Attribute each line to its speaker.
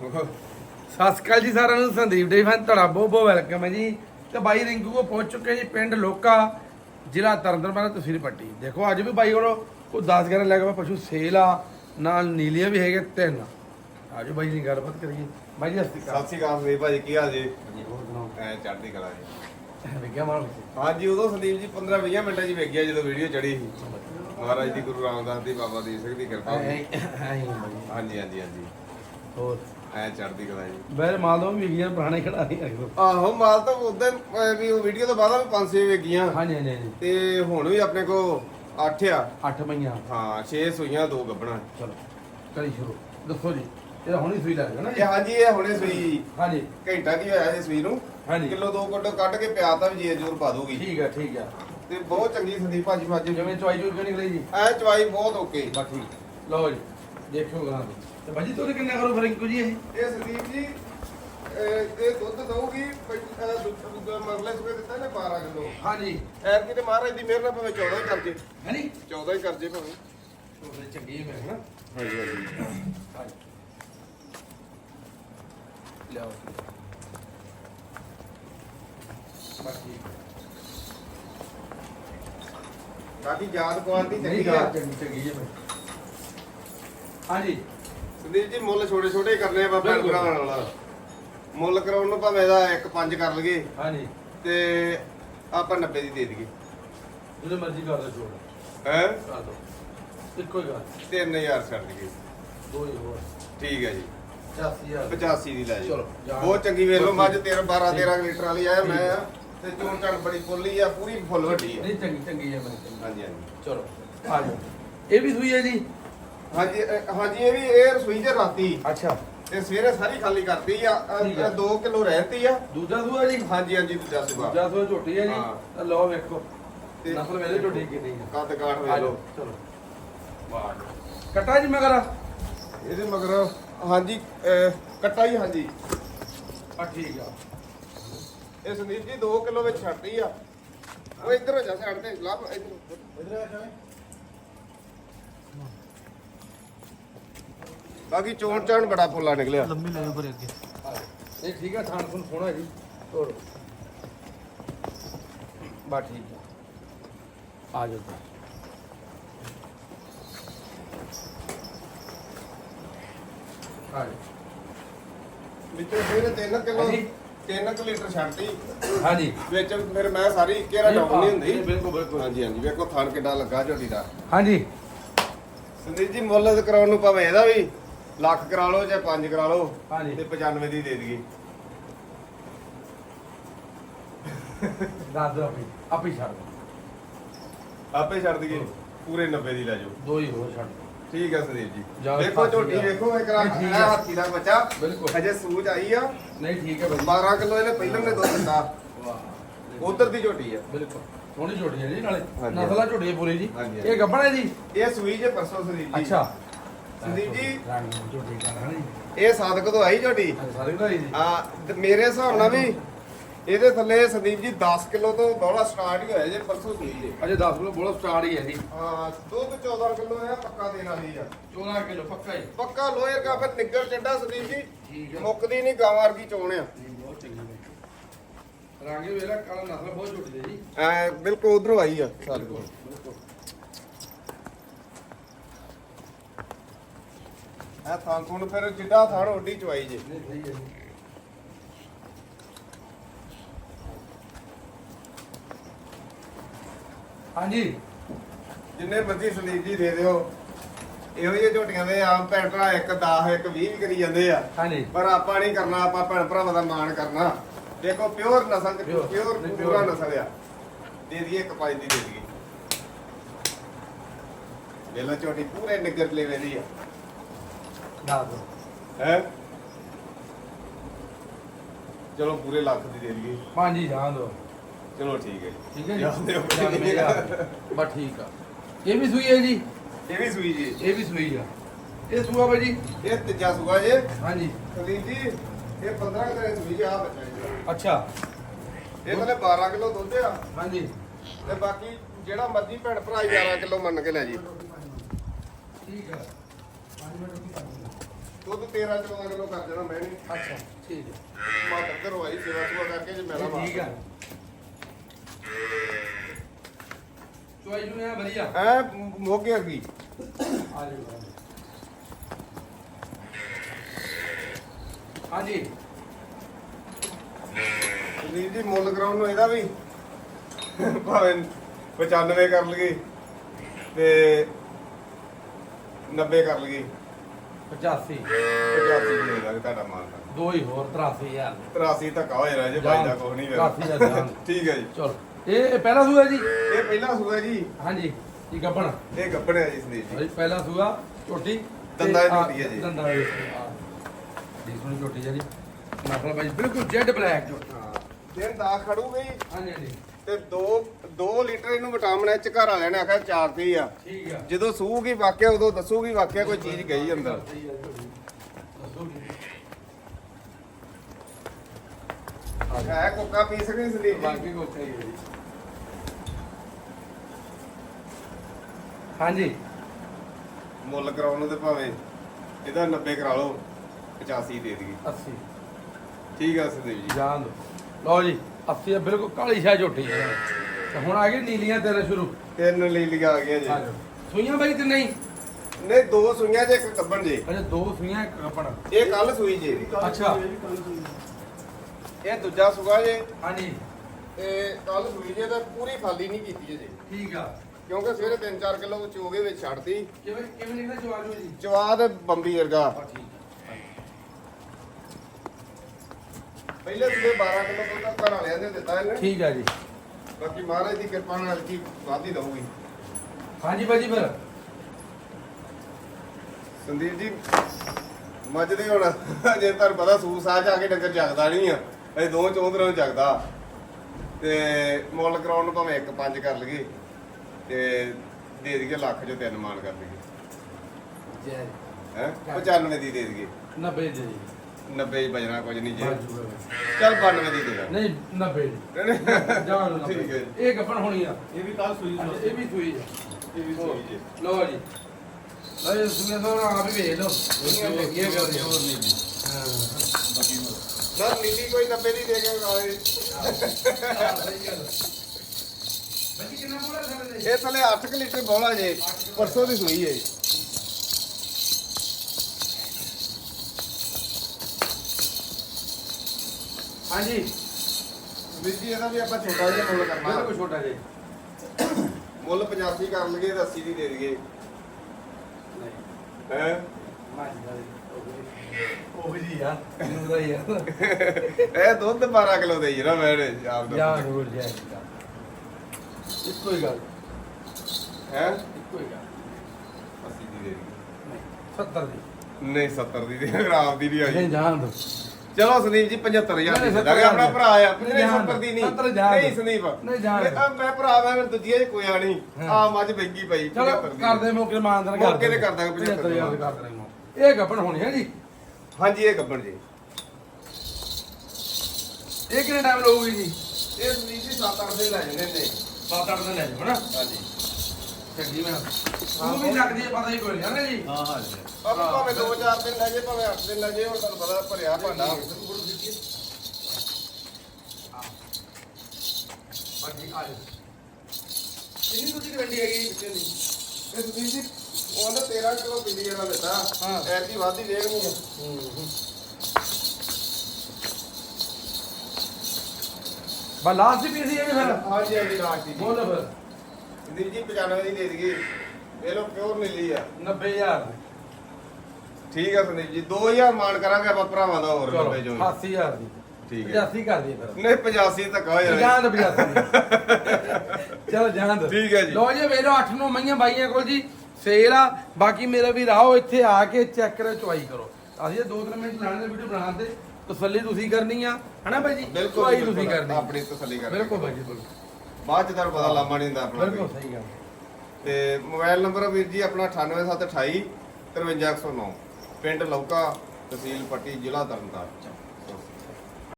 Speaker 1: ਸਤਿ ਸ਼੍ਰੀ ਅਕਾਲ ਜੀ ਸਾਰਿਆਂ ਨੂੰ ਸੰਦੀਪ ਡੇ ਫੈਨ ਤੁਹਾਡਾ ਬਹੁਤ ਬਹੁਤ ਵੈਲਕਮ ਹੈ ਜੀ। ਤੇ ਬਾਈ ਰਿੰਕੂ ਕੋ ਪਹੁੰਚ ਚੁੱਕੇ ਜੀ ਪਿੰਡ ਲੋਕਾ ਜ਼ਿਲ੍ਹਾ ਤਰਨਤਾਰਨ ਤਹਿਸੀਲ ਪੱਟੀ। ਦੇਖੋ ਅੱਜ ਵੀ ਬਾਈ ਕੋਲ ਕੋਈ 10 11 ਲੈ ਕੇ ਪਸ਼ੂ ਸੇਲ ਆ ਨਾਲ ਨੀਲੀਆਂ ਵੀ ਹੈਗੇ ਤਿੰਨ। ਆਜੋ ਬਾਈ ਜੀ ਗੱਲਬਾਤ ਕਰੀਏ। ਬਾਈ ਜੀ ਸਤਿ ਸ਼੍ਰੀ
Speaker 2: ਸਤਿ ਸ਼੍ਰੀ ਅਕਾਲ ਸੰਦੀਪ ਭਾਜੀ ਕੀ ਹਾਲ ਜੀ? ਐ ਚੜ੍ਹਦੀ ਕਲਾ ਜੀ।
Speaker 1: ਵਿਗਿਆ ਮਾਰ
Speaker 2: ਹਾਂਜੀ ਉਦੋਂ ਸੰਦੀਪ ਜੀ 15 20 ਮਿੰਟਾਂ 'ਚ ਵੇਖ ਗਿਆ ਜਦੋਂ ਵੀਡੀਓ ਚੜੀ ਸੀ। ਮਹਾਰਾਜ ਦੀ ਗੁਰੂ ਰਾਮਦਾਸ ਦੀ ਬਾਬਾ ਦੀਪ ਸਿੰਘ ਦੀ ਕਿਰਪਾ। ਹਾਂਜੀ ਹਾਂਜੀ ਹਾਂਜੀ।
Speaker 1: ਹੋਰ?
Speaker 2: ਐ ਚੜ੍ਹਦੀ ਕਲਾ ਜੀ।
Speaker 1: ਬੈਰ ਮਾਲ ਦੋ ਵੀ ਵਿਗਿਆ ਪੁਰਾਣੇ ਖੜਾ ਨਹੀਂ ਹੈਗੇ
Speaker 2: ਆਹੋ ਮਾਲ ਤਾਂ ਉਦੋਂ ਵੀ ਉਹ ਵੀਡੀਓ ਤੋਂ ਬਾਅਦ ਵੀ 5-6 ਵੇਗੀਆਂ
Speaker 1: ਹਾਂਜੀ ਹਾਂਜੀ ਹਾਂਜੀ।
Speaker 2: ਤੇ ਹੁਣ ਵੀ ਆਪਣੇ ਕੋ 8 ਆ।
Speaker 1: ਅੱਠ ਮਈਆਂ
Speaker 2: ਹਾਂ 6 ਸੂਈਆਂ ਦੋ ਗੱਬਣਾ।
Speaker 1: ਚਲੋ ਕਰੀ ਸ਼ੁਰੂ। ਦੱਸੋ ਜੀ ਇਹ ਹੁਣੀ ਸੂਈ ਲੱਗ ਨਾ
Speaker 2: ਇਹ ਹਾਂਜੀ ਇਹ ਹੁਣੇ ਸੂਈ।
Speaker 1: ਹਾਂਜੀ।
Speaker 2: ਘੰਟਾ ਕੀ ਹੋਇਆ ਜੀ ਸੂਈ ਨੂੰ?
Speaker 1: ਹਾਂਜੀ।
Speaker 2: ਕਿਲੋ ਦੋ ਕਿਲੋ ਕੱਢ ਕੇ ਪਿਆਤਾ ਵੀ ਜੀ ਜ਼ਰੂਰ ਪਾ ਦੂਗੀ
Speaker 1: ਠੀਕ ਹੈ ਠੀਕ ਹੈ
Speaker 2: ਤੇ ਬਹੁਤ ਚੰਗੀ ਸੰਦੀਪ ਭਾਜੀ ਮਾਜੀ
Speaker 1: ਜਿਵੇਂ ਚੁਆਈ ਚੁਈ ਕਿਉਂ ਨਿਕਲੀ ਜੀ?
Speaker 2: ਐ ਚਵਾਈ ਬਹੁਤ ਓਕੇ।
Speaker 1: ਬਸ ਠੀਕ। ਲਓ ਜੀ। ਦੇਖਿਓ ਗਾਂ ਤੇ ਬਾਜੀ ਤੁਹਾਡੇ ਕਿੰਨਾ ਕਰੋ ਫਰਿੰਕੂ ਜੀ ਇਹ?
Speaker 2: ਇਹ ਸੰਦੀਪ ਜੀ ਅਹ ਇਹ ਦੁੱਧ ਦਊਗੀ ਪੰ- ਅਹ ਦੁੱਧ- ਦੁੱਧ ਮਰਲੇ ਸਵੇ ਦਿੱਤਾ ਨੇ 12 ਕਿਲੋ।
Speaker 1: ਹਾਂਜੀ।
Speaker 2: ਐਰ ਕੀ ਤੇ ਮਹਾਰਾਜ ਦੀ ਮਿਹਰ ਨਾਲ ਭਾਵੇਂ 14 ਹੀ
Speaker 1: ਹੈ ਨਹੀਂ
Speaker 2: 14 ਹੀ ਕਰਜੇ ਭਾਵੇਂ।
Speaker 1: ਤੁਹਾਡੇ ਚੰਗੀ ਹੈ ਨਾ
Speaker 2: ਹਾਂਜੀ ਹਾਂਜੀ।
Speaker 1: ਲਿਆਓ।
Speaker 2: ਬਾਕੀ ਯਾਦ ਕੁਆਲਿਟੀ
Speaker 1: ਨਹੀਂ
Speaker 2: ਚੰਗੀ
Speaker 1: ਗਾ
Speaker 2: ਆ
Speaker 1: ਚੰਗੀ ਚੰਗੀ ਜੀ ਹਾਂਜੀ।
Speaker 2: ਸੰਦੀਪ ਜੀ ਮੁੱਲ ਛੋਟੇ ਛੋਟੇ ਹੀ ਕਰਨੇ ਆ ਬਾਬਾ
Speaker 1: ਬਿਲਕੁਲ।
Speaker 2: ਵਾਲਾ ਮੁੱਲ ਕਰਾਉਣ ਨੂੰ ਭਾਵੇਂ ਇਹਦਾ 1 5 ਕਰ ਲਈਏ।
Speaker 1: ਹਾਂਜੀ।
Speaker 2: ਤੇ ਆਪਾਂ 90 ਦੀ ਦੇ ਦਈਏ।
Speaker 1: ਜਦੋਂ ਮਰਜ਼ੀ ਕਰ ਦੋ ਛੋੜ
Speaker 2: ਹੈ?
Speaker 1: ਕਰ ਦੋ ਇੱਕੋ ਹੀ ਗੱਲ।
Speaker 2: 3000 ਛੱਡ ਦਈਏ।
Speaker 1: ਦੋ ਹੀ ਹੋਰ।
Speaker 2: ਠੀਕ ਹੈ ਜੀ।
Speaker 1: 84000
Speaker 2: 85 ਦੀ ਲੈ ਜੀ।
Speaker 1: ਚਲੋ, ਜਾਣ।
Speaker 2: ਬਹੁਤ ਚੰਗੀ ਵੇਖ ਲਓ। ਮੱਝ 13 12 13 ਲੀਟਰ ਵਾਲੀ ਆ ਮੈਂ। ਆ ਤੇ ਚੋਣ ਚਣ ਬੜੀ ਫੁੱਲੀ ਆ। ਪੂਰੀ ਫੁੱਲ ਵੱਡੀ ਆ।
Speaker 1: ਨਹੀਂ ਚੰਗੀ ਚੰਗੀ ਹੈ ਮੈਂ।
Speaker 2: ਹਾਂਜੀ ਹਾਂਜੀ।
Speaker 1: ਚਲੋ ਆ ਜਾਓ। ਇਹ ਵੀ ਸੂਈ ਹੈ ਜੀ?
Speaker 2: ਹਾਂਜੀ ਅ, ਹਾਂਜੀ ਇਹ ਵੀ ਇਹ ਰਸੋਈ ਚ ਰਾਤੀ।
Speaker 1: ਅੱਛਾ।
Speaker 2: ਤੇ ਸਵੇਰੇ ਸਾਰੀ ਖਾਲੀ ਕਰਤੀ ਆ
Speaker 1: ਠੀਕ ਆ।
Speaker 2: 2 ਕਿਲੋ ਰਹਿਤੀ ਆ।
Speaker 1: ਦੂਜਾ ਸੂਆ ਜੀ?
Speaker 2: ਹਾਂਜੀ ਹਾਂਜੀ ਦੂਜਾ ਸੁਭਾ
Speaker 1: ਦੂਜਾ ਸੂਆ ਝੋਟੀ ਹੈ ਜੀ।
Speaker 2: ਹਾਂ।
Speaker 1: ਤਾਂ ਲਓ ਵੇਖੋ।
Speaker 2: ਤੇ-
Speaker 1: ਨਸਲ ਵੇਲੇ ਝੋਟੀ ਕਿੰਨੀ ਹੈ
Speaker 2: ਕੱਦ ਕਾਠ
Speaker 1: ਆ
Speaker 2: ਵੇਖ
Speaker 1: ਜਾਓ
Speaker 2: ਲਓ
Speaker 1: ਚਲੋ। ਵਾਹ ਕਟਾ ਜੀ ਮਗਰ?
Speaker 2: ਇਹਦੇ ਮਗਰ ਹਾਂਜੀ ਅ, ਕੱਟਾ ਹੀ ਹਾਂਜੀ।
Speaker 1: ਆ ਠੀਕ ਆ।
Speaker 2: ਇਹ ਸੰਦੀਪ ਜੀ 2 ਕਿਲੋ ਵਿੱਚ ਛੱਡਦੀ ਆ। ਉਹ ਇੱਧਰ ਹੋ ਜਾ ਸਾਈਡ ਤੇ ਲੱਭ ਇੱਧਰ। ਇੱਧਰ ਆ ਜਾ। ਬਾਕੀ ਚੋਣ ਚਾਣ ਬੜਾ ਪੋਲਾ ਨਿਕਲਿਆ।
Speaker 3: ਲੰਮੀ ਲੈ ਉੱਪਰ ਅੱਗੇ।
Speaker 1: ਇਹ ਠੀਕ ਆ ਥਾਣ ਥੁਣ ਸੋਹਣਾ ਜੀ। ਤੋੜ ਬਾ ਠੀਕ ਆ। ਆ ਜਾਓ ਜੀ। ਆ ਜਾਓ।
Speaker 2: ਵਿੱਚੋਂ ਫਿਰ 3 ਕਿਲੋ
Speaker 1: ਹਾਂਜੀ।
Speaker 2: 3 ਲੀਟਰ ਛੱਡਤੀ
Speaker 1: ਹਾਂਜੀ।
Speaker 2: ਵਿੱਚ ਫਿਰ ਮੈਂ ਸਾਰੀ ਕੇਰਾ ਡਾਊਨ ਨਹੀਂ ਹੁੰਦੀ।
Speaker 1: ਬਿਲਕੁਲ ਬਿਲਕੁਲ
Speaker 2: ਹਾਂਜੀ ਹਾਂਜੀ। ਵੇਖੋ ਥਣ ਕਿੱਡਾ ਲੱਗਾ ਝੋਟੀ ਦਾ।
Speaker 1: ਹਾਂਜੀ।
Speaker 2: ਸੰਦੀਪ ਜੀ ਮੁੱਲ ਕਰਾਉਣ ਨੂੰ ਭਾਵੇਂ ਇਹਦਾ ਵੀ। ਲੱਖ ਕਰਾ ਲਓ ਜਾਂ 5 ਕਰਾ ਲਓ
Speaker 1: ਹਾਂਜੀ।
Speaker 2: ਤੇ 95 ਦੀ ਦੇ ਦਈਏ।
Speaker 1: ਦੱਸ ਦਿਓ ਆਪੀ ਆਪੀ ਛੱਡ ਦਿਓ।
Speaker 2: ਆਪੇ ਛੱਡ ਦਈਏ। ਪੂਰੇ 90 ਦੀ ਲੈ ਜਾਓ।
Speaker 1: ਦੋ ਹੀ ਹੋਰ ਛੱਡ ਦਿਓ।
Speaker 2: ਠੀਕ ਹੈ ਸੰਦੀਪ ਜੀ।
Speaker 1: ਖਾਸੀ
Speaker 2: ਝੋਟੀ
Speaker 1: ਆ।
Speaker 2: ਵੇਖੋ ਇੱਕ
Speaker 1: ਨਹੀਂ, ਠੀਕ ਆ।
Speaker 2: ਹਾਥੀ ਦਾ ਬੱਚਾ।
Speaker 1: ਬਿਲਕੁਲ।
Speaker 2: ਅਜੇ ਸੂਜ ਆਈ ਆ।
Speaker 1: ਨਹੀਂ ਠੀਕ ਹੈ ਭਾਈ
Speaker 2: 12 ਕਿਲੋ ਇਹਨੇ ਪਹਿਲਾਂ ਨੇ ਦੁੱਧ ਦਿੱਤਾ।
Speaker 1: ਵਾਹ।
Speaker 2: ਉਧਰ ਦੀ ਝੋਟੀ ਆ।
Speaker 1: ਬਿਲਕੁਲ। ਸੋਹਣੀ ਝੋਟੀ ਹੈ ਜੀ ਨਾਲੇ
Speaker 2: ਹਾਂਜੀ।
Speaker 1: ਨਸਲਾ ਝੋਟੀ ਹੈ ਪੂਰੀ ਜੀ।
Speaker 2: ਹਾਂਜੀ,
Speaker 1: ਇਹ ਗੱਬਣ ਹੈ ਜੀ?
Speaker 2: ਇਹ ਸੂਈ ਜੇ ਪਰਸੋਂ ਸੰਦੀਪ ਜੀ।
Speaker 1: ਅੱਛਾ।
Speaker 2: ਸੰਦੀਪ ਜੀ।
Speaker 1: ਦੀ ਝੋਟੀ ਕਰਨਾ ਨਹੀਂ
Speaker 2: ਇਹ ਸਾਦਕ ਤੋਂ ਆਈ ਝੋਟੀ
Speaker 1: ਅੱਜ ਸਾਰੇ ਵਧਾਈ ਜੀ।
Speaker 2: ਆ ਤੇ ਮੇਰੇ ਹਿਸਾਬ ਨਾਲ ਵੀ ਇਹਦੇ ਥੱਲੇ ਸੰਦੀਪ ਜੀ 10 ਕਿਲੋ ਤੋਂ ਬੋਲਾ ਸਟਾਰਟ ਹੀ ਹੋਇਆ ਜੇ ਪਰਸੋਂ ਸੂਈ ਜੇ
Speaker 1: ਅਜੇ 10 ਕਿਲੋ ਬੋਲਾ ਸਟਾਰਟ ਹੀ ਹੈ ਜੀ।
Speaker 2: ਹਾਂ ਦੁੱਧ 14 ਕਿਲੋ ਹੈ ਪੱਕਾ ਦੇਣ ਵਾਲੀ ਆ।
Speaker 1: 14 ਕਿਲੋ ਪੱਕਾ ਹੀ।
Speaker 2: ਪੱਕਾ ਲੋਹੇ ਦਾ ਫਿਰ ਨਿੱਗਰ ਚੱਡਾ ਸੰਦੀਪ ਜੀ।
Speaker 1: ਠੀਕ ਹੈ।
Speaker 2: ਮੁੱਕਦੀ ਨਹੀਂ ਗਾਂ ਵਰਗੀ ਚੋਣ ਆ।
Speaker 1: ਨਹੀਂ, ਬਹੁਤ ਚੰਗੀ ਰਾਂਗੇ ਵੇਲਾ ਕਾਲਾ ਨਸਲ ਬਹੁਤ ਝੋਟੀ ਹੈ ਜੀ।
Speaker 2: ਐ ਬਿਲਕੁਲ ਉਧਰੋਂ ਆਈ ਆ ਸਾਡੇ ਕੋਲ। ਇਹ ਥਾਂ ਥੁਣ ਫਿਰ ਜਿੱਡਾ ਥਾਣ ਓਡੀ ਚਵਾਈ ਜੇ।
Speaker 1: ਹਾਂਜੀ।
Speaker 2: ਜਿੰਨੇ ਮਰਜ਼ੀ ਸੰਦੀਪ ਜੀ ਦੇ ਦਿਓ। ਇਹੋ ਜਿਹੀਆਂ ਝੋਟੀਆਂ ਦੇ ਆਮ ਭੈਣ ਭਰਾ ਇੱਕ 10 ਇੱਕ 20 ਵੀ ਕਰੀ ਜਾਂਦੇ ਆ।
Speaker 1: ਹਾਂਜੀ।
Speaker 2: ਪਰ ਆਪਾਂ ਨਹੀਂ ਕਰਨਾ ਆਪਾਂ ਭੈਣ ਭਰਾਵਾਂ ਦਾ ਮਾਣ ਕਰਨਾ। ਦੇਖੋ ਪਿਓਰ ਨਸਲ
Speaker 1: Pure,
Speaker 2: ਪਿਓਰ
Speaker 1: ਨਹੀਂ,
Speaker 2: ਪੂਰਾ
Speaker 1: pure।
Speaker 2: ਨਸਲ ਆ। ਦੇ ਦਈਏ ਇੱਕ ਪੰਜ ਦੀ ਦੇ ਦਈਏ। ਵੇਲਾ ਝੋਟੀ ਪੂਰੇ ਨਿੱਗਰ ਲੈਵੇ ਦੀ ਆ।
Speaker 1: ਦੱਸ ਦਿਓ
Speaker 2: ਹੈ? ਚਲੋ ਪੂਰੇ ਲੱਖ ਦੀ ਦੇ ਦਈਏ
Speaker 1: ਪੰਜ ਹੀ ਜਾਣ ਦਿਓ
Speaker 2: ਚਲੋ ਠੀਕ ਹੈ ਜੀ।
Speaker 1: ਠੀਕ ਹੈ
Speaker 2: ਜਾਣ ਦਿਓ।
Speaker 1: ਜੀ ਬਸ ਠੀਕ ਆ। ਇਹ ਵੀ ਸੂਈ ਹੈ ਜੀ?
Speaker 2: ਇਹ ਵੀ ਸੂਈ ਜੀ।
Speaker 1: ਇਹ ਵੀ ਸੂਈ ਆ। ਇਹ ਸੂਆ ਬਾਈ ਜੀ?
Speaker 2: ਇਹ ਤੀਜਾ ਸੂਆ ਜੇ।
Speaker 1: ਹਾਂਜੀ।
Speaker 2: ਸੰਦੀਪ ਜੀ ਇਹ 15 ਕਰੇ ਸੂਈ ਆ ਬੱਚਾ ਜੀ
Speaker 1: ਅੱਛਾ।
Speaker 2: ਇਹ ਥੱਲੇ 12 ਕਿਲੋ ਦੁੱਧ ਆ।
Speaker 1: ਹਾਂਜੀ।
Speaker 2: ਤੇ ਬਾਕੀ ਜਿਹੜਾ ਮਰਜ਼ੀ ਭੈਣ ਭਰਾ 11 ਕਿਲੋ ਮੰਨ ਕੇ ਲੈ ਜੀ।
Speaker 1: ਠੀਕ ਆ। 5 ਮਿੰਟ ਰੁਕੀ
Speaker 2: ਦੁੱਧ 13 14 ਕਿਲੋ ਕਰ ਦੇਣਾ ਮੈਂ ਨਹੀਂ
Speaker 1: ਅੱਛਾ ਠੀਕ ਹੈ।
Speaker 2: ਮਾਤਰ ਘਰੋਂ ਆਈ ਸੇਵਾ ਸੁਆ ਕਰਕੇ ਜੇ ਮੇਰਾ
Speaker 1: ਇਹ ਠੀਕ ਆ। ਚੁਆਈ ਨੂੰ ਆ ਵਧੀਆ।
Speaker 2: ਐ ਮੋਗੇ ਵਰਗੀ
Speaker 1: ਆ ਜਾਓ ਹਾਂਜੀ।
Speaker 2: ਜੀ ਜੀ ਮੁੱਲ ਕਰਾਉਣ ਨੂੰ ਇਹਦਾ ਵੀ। ਭਾਵੇਂ 95 ਕਰ ਲਈਏ। ਤੇ 90 ਕਰ ਲਈਏ।
Speaker 1: 85
Speaker 2: 85 ਦੇ ਦਾਂਗੇ ਤੁਹਾਡਾ ਮਾਨ
Speaker 1: ਦੋ ਹੀ ਹੋਰ 83000
Speaker 2: 83 ਧੱਕਾ ਹੋ ਜਾਣਾ ਜੇ ਭਾਈ ਦਾ ਕੁਝ ਨਹੀਂ ਮੇਰਾ
Speaker 1: 83 ਦਾ ਜਾਨ।
Speaker 2: ਠੀਕ ਹੈ ਜੀ।
Speaker 1: ਚਲੋ ਇਹ ਇਹ ਪਹਿਲਾ ਸੂਆ ਜੀ?
Speaker 2: ਇਹ ਪਹਿਲਾ ਸੂਆ ਜੀ।
Speaker 1: ਹਾਂਜੀ ਕੀ ਗੱਪਣ
Speaker 2: ਇਹ ਗੱਬਣ ਹੈ ਜੀ ਸੰਦੀਪ ਜੀ।
Speaker 1: ਪਹਿਲਾ ਸੂਆ ਝੋਟੀ। ਤੇ
Speaker 2: ਦੰਦਾਂ ਦੀ ਝੋਟੀ ਹੈ ਜੀ।
Speaker 1: ਦੰਦਾਂ ਦੀ ਜੀ ਸੋਹਣੀ ਝੋਟੀ ਜੀ। ਨਕਲ ਬਾਈ ਬਿਲਕੁਲ ਜੈਡ ਬਲੈਕ
Speaker 2: ਹਾਂ ਦਿਨ ਦਾ ਖੜੂਗਾ।
Speaker 1: ਹਾਂਜੀ ਹਾਂਜੀ।
Speaker 2: ਤੇ 2 2 ਲੀਟਰ ਇਹਨੂੰ ਵਿਟਾਮਿਨ ਐਚ ਘਰ ਵਾਲਿਆਂ ਨੇ ਆਖਿਆ ਚਾਰ ਤੇ ਹੀ ਆ।
Speaker 1: ਠੀਕ ਆ।
Speaker 2: ਜਦੋਂ ਸੂਗੀ ਵਾਕਿਆ ਉਦੋਂ ਦੱਸੂਗੀ ਵਾਕਿਆ ਕੋਈ ਚੀਜ਼ ਗਈ ਅੰਦਰ। ਹੈ ਕੋਕਾ ਪੀ ਸਕਦੀ ਸੰਦੀਪ ਜੀ
Speaker 1: ਬਾਕੀ ਕੁਛ ਨਹੀਂ ਹੈ ਜੀ। ਹਾਂਜੀ।
Speaker 2: ਮੁੱਲ ਕਰਾਉਣ ਨੂੰ ਤੇ ਭਾਵੇਂ ਇਹਦਾ 90 ਕਰਾ ਲਓ 85 ਦੇ ਦਈਏ।
Speaker 1: 80
Speaker 2: ਠੀਕ ਆ ਸੰਦੀਪ ਜੀ।
Speaker 1: ਜਾਣ ਦੋ। ਲਓ ਜੀ। 80 ਆ, ਬਿਲਕੁਲ ਕਾਲੀ ਸ਼ਾਹ ਝੋਟੀ ਹੈ। ਤੇ ਹੁਣ ਆ ਗਈ ਨੀਲੀਆਂ ਤੇਰੇ ਸ਼ੁਰੂ।
Speaker 2: ਤਿੰਨ ਲਈ ਲਿਆ ਆ ਗਿਆ ਜੀ।
Speaker 1: ਆ ਜਾਓ। ਸੂਈਆਂ ਬਾਈ ਤੇ ਨਹੀਂ?
Speaker 2: ਨੇ ਦੋ ਸੂਈਆਂ ਜੇ ਇੱਕ ਕੱਬਣ ਜੇ।
Speaker 1: ਅਜੇ ਦੋ ਸੂਈਆਂ ਇੱਕ ਕੱਪਣ
Speaker 2: ਇਹ ਕੱਲ ਸੂਈ ਜੇ
Speaker 1: ਅੱਛਾ।
Speaker 2: ਇਹ ਦੂਜਾ ਸੂਆ ਜੇ।
Speaker 1: ਹਾਂਜੀ।
Speaker 2: ਤੇ ਕੱਲ ਸੂਈ ਜੇ ਤਾਂ ਪੂਰੀ ਖਾਲੀ ਨਹੀਂ ਕੀਤੀ ਜੇ
Speaker 1: ਠੀਕ ਆ।
Speaker 2: ਕਿਉਂਕਿ ਸਵੇਰੇ 3-4 ਕਿਲੋ ਚੋਗੇ ਵਿੱਚ ਛੱਡਤੀ।
Speaker 1: ਕਿਵੇਂ ਕਿਵੇਂ ਨਿਕਲਿਆ ਜਵਾਬ ਜੀ?
Speaker 2: ਜਵਾਦ ਬੰਬੀ ਵਰਗਾ।
Speaker 1: ਆ ਠੀਕ।
Speaker 2: ਪਹਿਲੇ ਸੂਏ 12 ਕਿਲੋ ਦੁੱਧ ਘਰ ਵਾਲਿਆਂ ਨੇ ਦਿੱਤਾ ਇਹਨੇ।
Speaker 1: ਠੀਕ ਆ ਜੀ।
Speaker 2: ਬਾਕੀ ਮਹਾਰਾਜ ਦੀ ਕਿਰਪਾ ਨਾਲ ਕੀ ਵਾਧੀ ਦਊਗੀ।
Speaker 1: ਹਾਂਜੀ ਬਾਜੀ ਫਿਰ।
Speaker 2: ਸੰਦੀਪ ਜੀ ਮੱਝਦੇ ਹੁਣ ਜੇ ਤੁਹਾਨੂੰ ਪਤਾ ਸੂਸ ਆ ਜਾ ਕੇ ਡੰਗਰ ਜਗਦਾ ਨਹੀਂ ਆ। ਇਹ ਦੋ ਚੌਂਦਰਾਂ ਨੂੰ ਜਗਦਾ। ਤੇ ਮੁੱਲ ਕਰਾਉਣ ਨੂੰ ਭਾਵੇਂ ਇੱਕ ਪੰਜ ਕਰ ਲਈਏ। ਤੇ ਦੇ ਦਈਏ ਲੱਖ ਚੋਂ ਤਿੰਨ ਮਾਨ ਕਰ ਲਈਏ।
Speaker 1: ਜੈ।
Speaker 2: ਹੈ? 95 ਦੀ ਦੇ ਦਈਏ।
Speaker 1: 90 ਜੀ
Speaker 2: 90 ਹੀ ਬਜਣਾ ਕੁਝ ਨਹੀਂ ਜੇ। ਚੱਲ 92 ਦੀ ਦੇ
Speaker 1: ਨਹੀਂ 90 ਜਾਣ ਲਓ
Speaker 2: ਠੀਕ ਹੈ। ਜੀ।
Speaker 1: ਇਹ ਗੱਪਣ ਹੋਣੀ ਆ।
Speaker 3: ਇਹ ਵੀ ਕੱਲ ਸੂਈ
Speaker 1: ਅੱਛਾ, ਇਹ ਵੀ ਸੂਈ ਆ।
Speaker 2: ਇਹ ਵੀ ਸਹੀ ਜੇ।
Speaker 1: ਲਓ ਜੀ। ਲਓ ਜੀ ਸੁਣਿਆ ਤਾਂ ਆਪ ਹੀ ਵੇਖ ਲਓ। ਇਹ ਗੱਲ ਨਹੀਂ ਹੋਰ ਨਹੀਂ ਹਾਂ।
Speaker 2: ਨਾ ਨੀਲੀ ਕੋਈ 90 ਦੀ ਦੇ ਕੇ ਆਏ
Speaker 1: ਬੱਚੀ ਕਿੰਨਾ ਬੋਲਾ ਸਕਦੇ
Speaker 2: ਇਹ ਥਲੇ 8 ਲੀਟਰ ਬੋਲਾ ਜੇ। ਪਰਸੋਂ ਦੀ ਸੂਈ ਏ।
Speaker 1: ਹਾਂਜੀ।
Speaker 2: ਜੀ ਇਹਦਾ ਵੀ ਆਪਾਂ ਛੋਟਾ ਜਿਹਾ ਮੁੱਲ ਕਰਨਾ।
Speaker 1: ਬਿਲਕੁਲ ਛੋਟਾ ਜੀ
Speaker 2: ਮੁੱਲ 85 ਕਰ ਲਈਏ ਤਾਂ 80 ਦੀ ਦੇ ਦਈਏ।
Speaker 1: ਨਹੀਂ।
Speaker 2: ਹੈ?
Speaker 1: ਉਹ ਜੀ ਯਾਰ ਇਹਨੂੰ ਦਾ ਯਾਰ
Speaker 2: ਇਹ ਦੁੱਧ 12 ਕਿਲੋ ਦੇ ਜਰਾ ਮੈਂ ਆਪ ਦਾ।
Speaker 1: ਯਾਰ ਹੋ ਜਾਏ ਇੱਕੋ ਹੀ ਗੱਲ।
Speaker 2: ਹੈ?
Speaker 1: ਇੱਕੋ ਹੀ ਗੱਲ।
Speaker 2: 80 ਦੀ ਦੇ ਦਈਏ।
Speaker 1: ਨਹੀਂ 70 ਦੀ।
Speaker 2: ਨਹੀਂ 70 ਦੀ ਦੇ ਖਰਾਬ ਦੀ ਨਹੀਂ
Speaker 1: ਨਹੀਂ
Speaker 2: ਆਈ
Speaker 1: ਜਾਣ ਦੋ
Speaker 2: ਚਲੋ ਸੰਦੀਪ ਜੀ 75000 ਦੀ
Speaker 1: ਨਹੀਂ,
Speaker 2: ਦੇ ਦਾਂਗੇ। ਆਪਣਾ ਭਰਾ ਆ
Speaker 1: ਨਹੀਂ,
Speaker 2: ਨਹੀਂ
Speaker 1: ਜਾਣ
Speaker 2: 70 ਦੀ ਨਹੀਂ। ਨਹੀਂ। ਸੰਦੀਪ
Speaker 1: ਨਹੀਂ, ਜਾਣ
Speaker 2: ਇਹ ਤਾਂ ਮੈਂ ਭਰਾ ਮੈਂ ਦੂਜੀਆਂ ਚ ਕੋਇਆ ਨਹੀਂ।
Speaker 1: ਹਾਂ।
Speaker 2: ਆ ਮੱਝ ਮਹਿੰਗੀ ਪਈ
Speaker 1: ਚਲੋ
Speaker 2: 75 ਦੀ।
Speaker 1: ਕਰਦੇ ਮੌਕੇ ਮਾਨਦਾਰ
Speaker 2: ਮੌਕੇ ਤੇ ਕਰ ਦਾਂਗੇ
Speaker 1: 75000 ਦੇ ਕਰ ਦਾਂਗੇ ਇਹ ਗੱਪਣ ਹੋਣੀ ਹੈ ਜੀ?
Speaker 2: ਹਾਂਜੀ ਇਹ ਗੱਬਣ ਜੀ।
Speaker 1: ਇਹ ਕਿੰਨੇ ਟਾਈਮ ਲਊਗੀ ਜੀ?
Speaker 2: ਇਹ ਸੰਦੀਪ ਜੀ 7-8 ਦਿਨ ਲੈ ਜਾਂਦੇ ਨੇ।
Speaker 1: 7-8 ਦਿਨ ਲੈ ਜਾਓ ਹਨਾ?
Speaker 2: ਹਾਂਜੀ।
Speaker 1: ਚੰਗੀ ਮੈਂ ਉਹ ਵੀ ਲੱਗਦੀ ਹੈ ਪਤਾ ਹੀ ਕੋਈ ਨਹੀਂ ਹੈ ਜੀ?
Speaker 3: ਹਾਂ ਹਾਂ
Speaker 2: ਆਪਾਂ ਭਾਵੇਂ 2-4 ਦਿਨ ਲੈ ਜੇ ਭਾਵੇਂ 8 ਦਿਨ ਲੈ ਜੇ ਹੁਣ ਤੁਹਾਨੂੰ ਪਤਾ ਭਰਿਆ ਭਾਂਡਾ।
Speaker 1: ਬਾਕੀ ਆ ਜਾਓ। ਕਿੰਨੀ ਤੁਸੀਂ ਗਰੰਟੀ ਹੈਗੀ ਬੱਚੇ ਦੀ?
Speaker 2: ਇਹ ਸੰਦੀਪ ਜੀ ਉਹਨੇ 13 ਕਿਲੋ ਪਿੰਡੀ ਵਾਲਾ ਦਿੱਤਾ
Speaker 1: ਹਾਂ।
Speaker 2: ਐਰ ਕੀ ਵਾਧੀ ਦੇਣਗੇ
Speaker 1: ਬਾ ਲਾਸਟ ਦੀ ਪੀਸ ਹੀ ਹੈ ਜੀ ਫਿਰ।
Speaker 2: ਹਾਂਜੀ ਹਾਂਜੀ ਲਾਸਟ ਦੀ
Speaker 1: ਬੋਲੋ ਫਿਰ।
Speaker 2: ਸੰਦੀਪ ਜੀ 95 ਦੀ ਦੇ ਦਈਏ। ਇਹ ਲੋ ਪਿਓਰ ਨੀਲੀ ਆ।
Speaker 1: 90000
Speaker 2: ਠੀਕ ਆ ਸੰਦੀਪ ਜੀ 2000 ਮਾਨ ਕਰਾਂਗੇ ਆਪਾਂ ਭਰਾਵਾਂ ਦਾ ਹੋਰ
Speaker 1: ਚਲੋ
Speaker 2: 90 ਜੋ
Speaker 1: 80000 ਦੀ।
Speaker 2: ਠੀਕ ਹੈ
Speaker 1: 85 ਕਰ ਫਿਰ।
Speaker 2: ਨਹੀਂ 85 ਤੱਕ ਹੋ ਜਾਣਾ
Speaker 1: ਜਾਨ ਦੋ 85 ਚਲੋ ਜਾਨ ਦੋ
Speaker 2: ਠੀਕ ਹੈ ਜੀ।
Speaker 1: ਲੋ ਜੀ ਵੇਲੋ 8 ਨੂੰ ਮਈਆਂ ਬਾਈਆਂ ਕੋਲ ਜੀ ਸੇਲ ਆ। ਬਾਕੀ ਮੇਰੇ ਵੀ ਰਾਓ ਇੱਥੇ ਆ ਕੇ ਚੈੱਕ ਕਰੋ ਚੁਆਈ ਕਰੋ। ਅਸੀਂ ਇਹ ਦੋ ਤਿੰਨ ਮਿੰਟ ਲਾਣੇ ਦੇ ਵੀਡੀਓ ਬਣਾਉਣ ਤੇ। ਤਸੱਲੀ ਤੁਸੀਂ ਕਰਨੀ ਆ। ਹਨਾ ਭਾਈ ਜੀ?
Speaker 2: ਬਿਲਕੁਲ
Speaker 1: ਤੁਸੀਂ। ਕਰਨੀ
Speaker 2: ਆਪਣੀ ਤਸੱਲੀ ਕਰਨੀ
Speaker 1: ਬਿਲਕੁਲ ਭਾਈ ਜੀ ਬਿਲਕੁਲ।
Speaker 2: ਬਾਅਦ ਚ ਤੁਹਾਨੂੰ ਪਤਾ ਲਾਮਾ ਨਹੀਂ ਹੁੰਦਾ ਆਪਣਾ
Speaker 1: ਬਿਲਕੁਲ
Speaker 2: ਕੋਈ।
Speaker 1: ਸਹੀ ਗੱਲ।
Speaker 2: ਤੇ ਮੋਬਾਈਲ ਨੰਬਰ ਵੀਰ ਜੀ ਆਪਣਾ 98728 53109 ਪਿੰਡ ਲੌਕਾ ਤਹਿਸੀਲ ਪੱਟੀ ਜ਼ਿਲ੍ਹਾ ਤਰਨਤਾਰਨ।